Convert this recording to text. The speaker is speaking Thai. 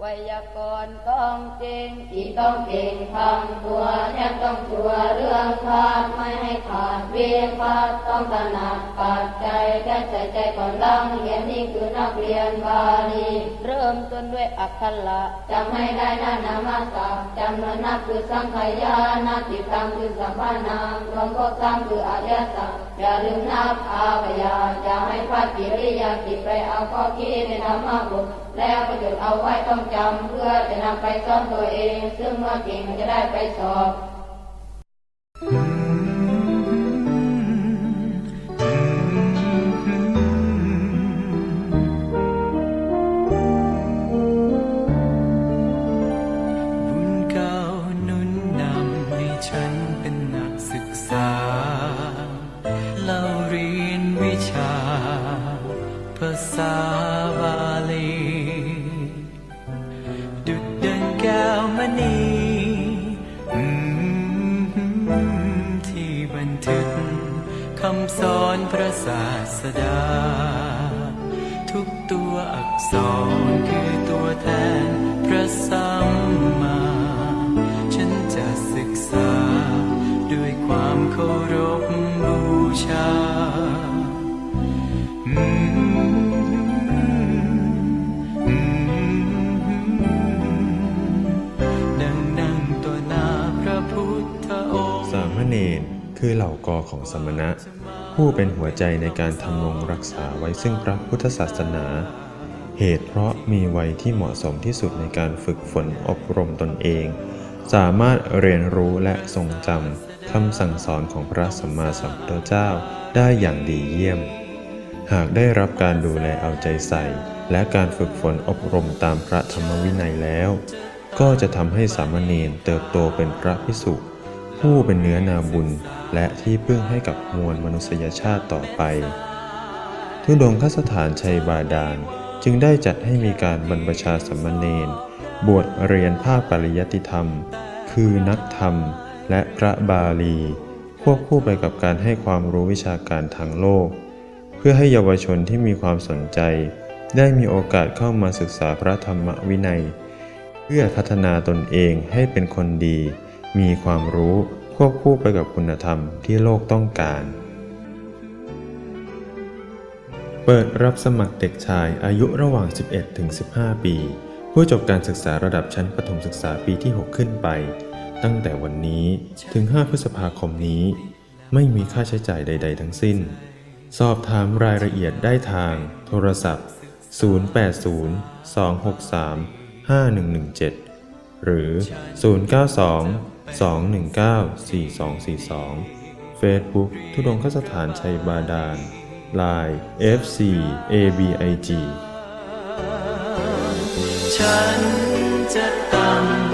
ไวยากรณ์ต้องเก่งอีกต้องเก่งทำตัวเนี่ยต้องตัวเรื่องขาดไม่ให้ขาดเวียนขาดต้องถนัดปัดใจแค่ใจใจก่อนลังเรียนนี่คือนักเรียนบาลีเริ่มต้นด้วยอักขระจำให้ได้นะนามาศัพท์จำนวนนับคือสังขยานาติตังคือสัมมานามรวมก็ตังคืออริยสัจอย่าลืมนับอาพยาอย่าให้พลาดกิริยาติไปเอาข้อคิดในธรรมะบุตรแล้วประโยชน์เอาไว้ต้องจำเพื่อจะนำไปสอนตัวเอง ซึ่งเมื่อเก่งจะได้ไปสอบบุญเก่าหนุนนำให้ฉันเป็นนักศึกษาเล่าเรียนวิชาภาษาบาลี วมณีอืมที่บันทึกคำสอนพระศาสดา ทุกตัวอักษรคือตัวแทนพระสัมมา ฉันจะศึกษา ด้วยความเคารพบูชา คือเหล่ากอของสมณะ ผู้เป็นหัวใจในการทำรงรักษาไว้ซึ่งพระพุทธศาสนา เหตุเพราะมีวัยที่เหมาะสมที่สุดในการฝึกฝนอบรมตนเอง สามารถเรียนรู้และทรงจำคำสั่งสอนของพระสัมมาสัมพุทธเจ้าได้อย่างดีเยี่ยม หากได้รับการดูแลเอาใจใส่ และการฝึกฝนอบรมตามพระธรรมวินัยแล้ว ก็จะทำให้สามเณรเติบโตเป็นพระพิสุ ผู้เป็นเนื้อนาบุญและที่พึ่งให้กับมวลมนุษยชาติต่อไปทุดงคสถานชัยบาดาลจึงได้จัดให้มีการบรรพชาสามเณรบวชเรียนภาคปริยัติธรรม คือนักธรรมและพระบาลี ควบคู่ไปกับการให้ความรู้วิชาการทางโลก เพื่อให้เยาวชนที่มีความสนใจ ได้มีโอกาสเข้ามาศึกษาพระธรรมวินัย เพื่อพัฒนาตนเองให้เป็นคนดี มีความรู้ควบคู่ไปกับคุณธรรมที่โลกต้องการ เปิดรับสมัครเด็กชายอายุระหว่าง 11 ถึง 15 ปี ผู้จบการศึกษาระดับชั้นประถมศึกษาปีที่ 6 ขึ้นไป ตั้งแต่วันนี้ถึง 5 พฤษภาคมนี้ ไม่มีค่าใช้จ่ายใด ๆ ทั้งสิ้น สอบถามรายละเอียดได้ทาง โทรศัพท์ 080-263-5117 หรือ 2194242 Facebook ทุดงคสถานชัยบาดาล Line FC ABIG ฉันจะตั้ง